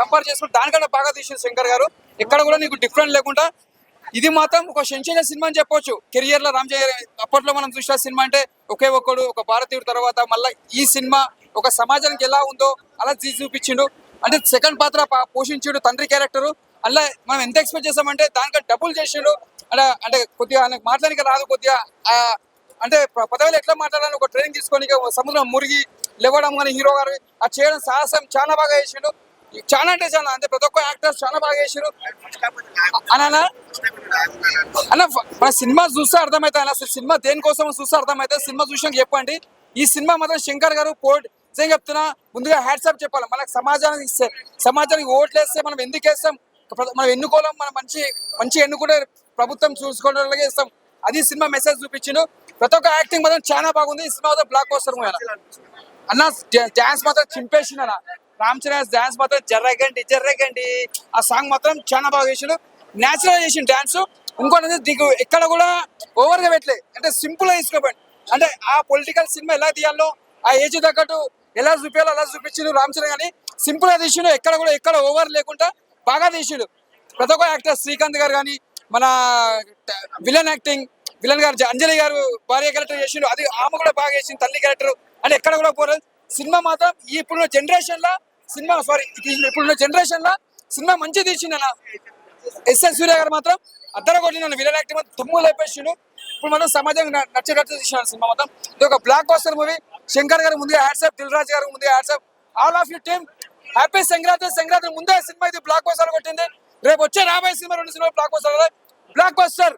Compare చేసుకుంటే దానికన్నా బాగా తీసింది శంకర్ గారు. ఎక్కడ కూడా నీకు డిఫరెంట్ లేకుండా ఇది మాత్రం ఒక సెన్సేషన్ సినిమా అని చెప్పొచ్చు. కెరియర్లో రామ్ అప్పట్లో మనం చూసిన సినిమా అంటే ఒకే ఒక్కడు ఒక భారతీయుడు తర్వాత మళ్ళీ ఈ సినిమా ఒక సమాజానికి ఎలా ఉందో అలా తీసి చూపించిండు. అంటే సెకండ్ పాత్ర పోషించాడు పోషించిండు తండ్రి క్యారెక్టర్ అలా మనం ఎంత ఎక్స్పెక్ట్ చేసామంటే దానికంటే డబ్బులు చేసిండు. అంటే అంటే కొద్దిగా ఆయనకు మాట్లాడానికి రాదు కొద్దిగా అంటే పదవిలో ఎట్లా మాట్లాడాలని ఒక ట్రైనింగ్ తీసుకొని సముద్రం మురిగి లేవడం కానీ హీరో గారు అది చేయడం సాహసం చాలా బాగా చేసిండు. చాలా అంటే చాలా అంటే ప్రతి ఒక్క యాక్టర్స్ చాలా బాగా చేసిండు అన్న అన్న మన సినిమా చూస్తే అర్థమవుతాయి అన్న అసలు సినిమా దేనికోసం చూస్తే అర్థమవుతుంది సినిమా చూసినాక చెప్పండి. ఈ సినిమా మాత్రం శంకర్ గారు పోట్ నిజంగా చెప్తున్నా. ముందుగా హ్యాట్సాప్ చెప్పాలి. మనకు సమాజానికి ఇస్తే సమాజానికి ఓట్లేస్తే మనం ఎందుకు వేస్తాం? మనం ఎన్నుకోలేం మనం మంచి మంచి ఎన్నుకుంటే ప్రభుత్వం చూసుకోవడం ఇస్తాం అది సినిమా మెసేజ్ చూపించిండు. ప్రతి ఒక్క యాక్టింగ్ మాత్రం చాలా బాగుంది. ఈ సినిమా మాత్రం బ్లాక్ వస్తారు అన్న. డ్యాన్స్ డాన్స్ మాత్రం చింపేసిండు అన్న. రామ్ చరణ్ డాన్స్ మాత్రం జర్రగండి జర్రగండి. ఆ సాంగ్ మాత్రం చాలా బాగా చేసిండు. న్యాచురల్ చేసిన డాన్స్. ఇంకోటి దిగు ఎక్కడ కూడా ఓవర్గా పెట్టలే. అంటే సింపుల్గా తీసుకోపోయింది అంటే ఆ పొలిటికల్ సినిమా ఎలా తీయాలో ఆ ఏజ్ తగ్గట్టు ఎలా చూపించాలో అలా చూపించిండు రామ్ చరణ్ కానీ సింపుల్గా తీసిండు. ఎక్కడ కూడా ఎక్కడ ఓవర్ లేకుండా బాగా తీసిండు. ప్రతి ఒక్క యాక్టర్ శ్రీకాంత్ గారు కానీ మన విలన్ యాక్టింగ్ విలన్ గారు అంజలి గారు భార్య క్యారెక్టర్ చేసిండు. అది ఆమె కూడా బాగా చేసింది తల్లి క్యారెక్టర్ అంటే ఎక్కడ కూడా పోరాదు సినిమా మాత్రం ఈ ఇప్పుడున్న జనరేషన్ సినిమా సారీ ఇప్పుడున్న జనరేషన్ లా సినిమా మంచి తీసిండన్న ఎస్ఎస్ సూర్య గారు మాత్రం అద్దర కొట్టిన విలన్ యాక్టింగ్ తుమ్ము లేపేసిండు. ఇప్పుడు మనం సమాజం నచ్చేటట్టు తీసిన సినిమా మొత్తం. ఇది ఒక బ్లాక్ బస్టర్ మూవీ శంకర్ గారు ముందుగా హ్యాట్సాప్ దిల్రాజ్ గారు ముందుగా hats off all of you team happy Sankranti Sankranti ముందే సినిమా ఇది బ్లాక్ కోస్టర్ కొట్టింది. రేపు వచ్చే రాబోయే సినిమా రెండు cinema blockbuster block buster